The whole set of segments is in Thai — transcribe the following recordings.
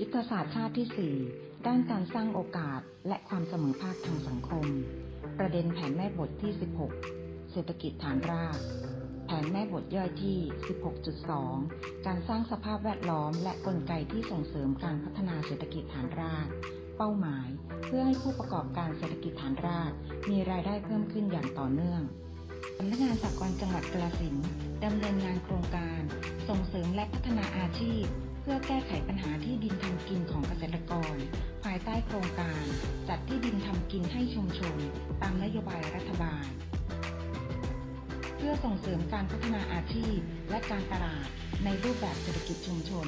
ยุทธศาสตร์ชาติที่ 4 ด้านการสร้างโอกาสและความเสมอภาคทางสังคม ประเด็นแผนแม่บทที่ 16 เศรษฐกิจฐานราก แผนแม่บทย่อยที่ 16.2 การสร้างสภาพแวดล้อมและกลไกที่ส่งเสริมการพัฒนาเศรษฐกิจฐานราก เป้าหมาย เพื่อให้ผู้ประกอบการเศรษฐกิจฐานราก มีรายได้เพิ่มขึ้นอย่างต่อเนื่องสำนักงานสากลจังหวัดกาฬสินดำเนินงานโครงการ ส่งเสริมและพัฒนาอาชีพ เพื่อแก้ไขปัญหาที่ดินทำกินของเกษตรกร ภายใต้โครงการ จัดที่ดินทำกินให้ชุมชน ตามนโยบายรัฐบาล เพื่อส่งเสริมการพัฒนาอาชีพ และการตลาด ในรูปแบบเศรษฐกิจชุมชน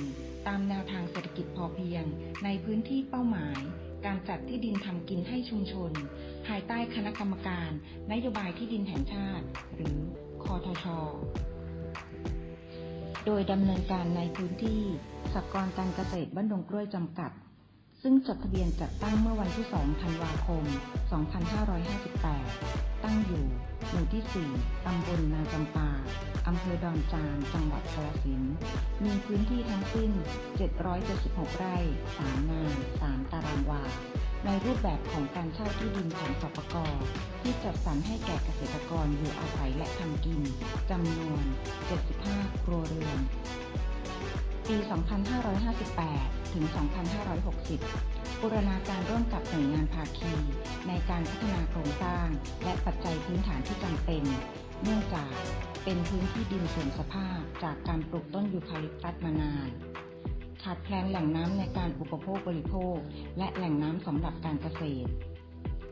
ตามแนวทางเศรษฐกิจพอเพียง ในพื้นที่เป้าหมาย การจัดที่ดินทำกินให้ชุมชน ภายใต้คณะกรรมการ นโยบายที่ดินแห่งชาติ หรือคอทชโดยดำเนินการในพื้นที่ สหกรณ์การเกษตรบ้านดงกล้วยจำกัด ซึ่งจดทะเบียนจัดตั้งเมื่อวันที่ 2 ธันวาคม 2558 ตั้งอยู่หมู่ที่ 4 ตำบลนาจำปา อำเภอดอนจาน จังหวัดกาฬสินธุ์มีพื้นที่ทั้งสิ้น 776 ไร่ 3 งาน 3 ตารางวา ในรูปแบบของการเช่าที่ดินของสปกที่จัดสรรให้แก่เกษตรกรอยู่อาศัยและทำกินจำนวน 75 ครัวเรือน ปี 2558 ถึง 2560 บูรณาการร่วมกับหน่วยงานภาคี ในการพัฒนาโครงสร้าง และปัจจัยพื้นฐานที่จำเป็น เนื่องจากเป็นพื้นที่ดินเสื่อมสภาพจากการปลูกต้นยูคาลิปตัสมานาน ขาดแคลนแหล่งน้ำในการอุปโภคบริโภค และแหล่งน้ำสำหรับการเกษตร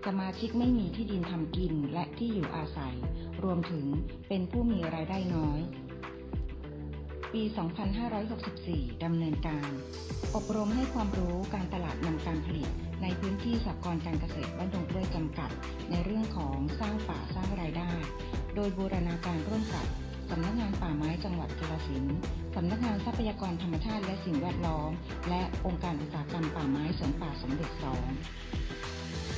สมาชิกไม่มีที่ดินทำกินและที่อยู่อาศัย รวมถึงเป็นผู้มีรายได้น้อย ปี 2564 ดำเนินการ อบรมให้ความรู้การตลาดนำการผลิต ในพื้นที่สหกรณ์การเกษตรบ้านดงกล้วยจำกัด ในเรื่องของสร้างป่าสร้างรายได้ โดยบูรณาการร่วมกับสำนักงานป่าไม้จังหวัดกาฬสินธุ์สำนักงานทรัพยากรธรรมชาติและสิ่งแวดล้อม และองค์การอุตสาหกรรมป่าไม้สวนป่าสมเด็จสอง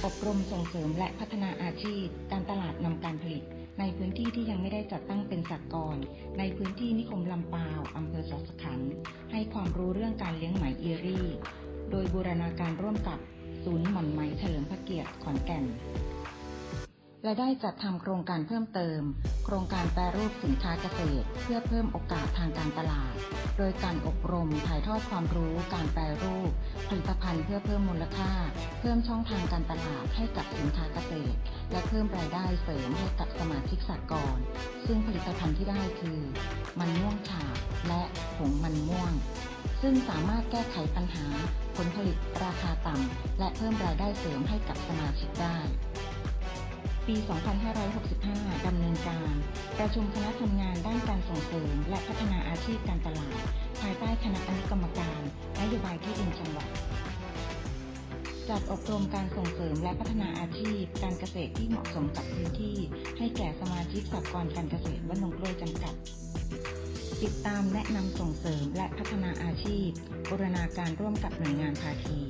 อบรมส่งเสริมและพัฒนาอาชีพ การตลาดนำการผลิต ในพื้นที่ที่ยังไม่ได้จัดตั้งเป็นสักกรในพื้นที่นิคมลำปาวอำเภอสัสขันธ์ให้ความรู้เรื่องการเลี้ยงไหมเอีรี่ โดยบูรณาการร่วมกับศูนย์หม่อนไหมเฉลิมพระเกียรติขอนแก่น และได้จัดทำโครงการเพิ่มเติม โครงการแปรรูปสินค้าเกษตร เพื่อเพิ่มโอกาสทางการตลาด โดยการอบรมถ่ายทอดความรู้การแปรรูปผลิตภัณฑ์เพื่อเพิ่มมูลค่า เพิ่มช่องทางการตลาดให้กับสินค้าเกษตร และเพิ่มรายได้เสริมให้กับสมาชิกสากลซึ่งผลิตภัณฑ์ที่ได้คือ มันม่วงฉาบและผงมันม่วง ซึ่งสามารถแก้ไขปัญหาผลผลิตราคาต่ำและเพิ่มรายได้เสริมให้กับสมาชิกได้ ปี 2565 ดำเนินการ ประชุมคณะทำงานด้านการส่งเสริม และพัฒนาอาชีพการตลาด ภายใต้คณะอนุกรรมการนโยบายที่ดินจังหวัด จัดอบรมการส่งเสริมและพัฒนาอาชีพ การเกษตรที่เหมาะสมกับพื้นที่ ให้แก่สมาชิกสหกรณ์การเกษตรบ้านหนองกล้วยจำกัด ติดตามแนะนำส่งเสริมและพัฒนาอาชีพบูรณาการร่วมกับหน่วยงานภาคี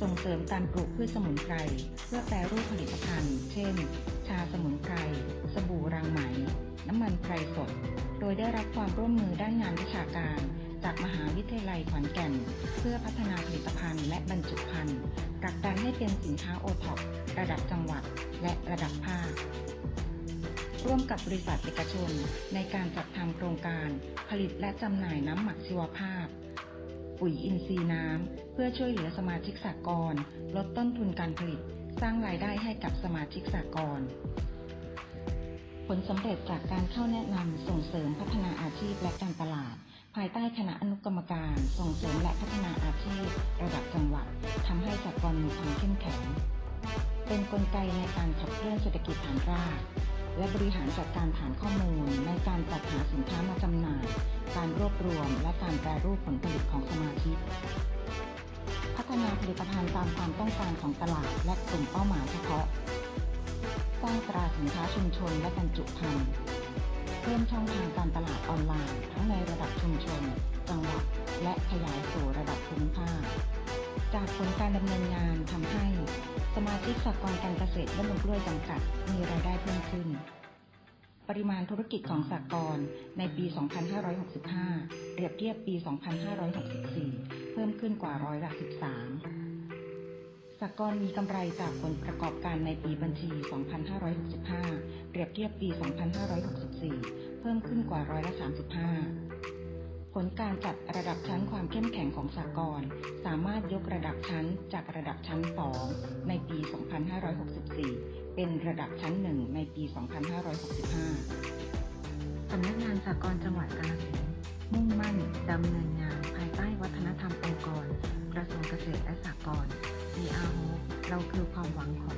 ส่งเสริมการปลูกพืชสมุนไพรเพื่อแปรรูปผลิตภัณฑ์ เช่น ชาสมุนไพร สบู่รังไหม น้ำมันไพรสด โดยได้รับความร่วมมือด้านงานวิชาการ จากมหาวิทยาลัยขอนแก่น เพื่อพัฒนาผลิตภัณฑ์และบรรจุภัณฑ์ผลักดันให้เป็นสินค้าโอท็อประดับจังหวัดและระดับภาค ร่วมกับบริษัทเอกชน ในการจัดทำโครงการผลิตและจำหน่ายน้ำหมักชีวภาพ ปุ๋ยอินทรีย์น้ำ เพื่อช่วยเหลือสมาชิกสากลลดต้นทุนการผลิต สร้างรายได้ให้กับสมาชิกสากลผลสำเร็จจากการเข้าแนะนำส่งเสริม กลไกในการขับเคลื่อนเศรษฐกิจฐานราก และบริหารจัดการฐานข้อมูล ในการจัดหาสินค้ามาจำหน่าย การรวบรวม และการแปรรูปผลผลิตของสมาชิก พัฒนาผลิตภัณฑ์ตามความต้องการของตลาดและกลุ่มเป้าหมายเฉพาะ สร้างตราสินค้าชุมชนและบรรจุภัณฑ์เพิ่มช่องทางการตลาดออนไลน์ ทั้งในระดับชุมชน จังหวัด และขยายสู่ระดับภูมิภาค จากผลการดำเนินงานทำให้ สมาชิกสหกรณ์การเกษตรบ้านกล้วยจำกัด มีรายได้เพิ่มขึ้น ปริมาณธุรกิจของสากลในปี 2565 เปรียบเทียบปี 2564 เพิ่มขึ้นกว่าร้อยละ 13สากลมีกำไรจากผลประกอบการในปีบัญชี 2565 เปรียบเทียบปี 2564 เพิ่มขึ้นกว่าร้อยละ 35 ลการจัดระดับชั้นความเข้มแข็งของสากลสามารถยกระดับชั้นจากระดับชั้น 2 ในปี 2564 เป็นระดับชั้น 1 ในปี 2565 สำนักงานสากลจังหวัดกาฬสินธุ์มุ่งมั่นดำเนินงานภายใต้วัฒนธรรมองค์กร กระทรวงเกษตรและสหกรณ์ CR Hope เราคือความหวังของ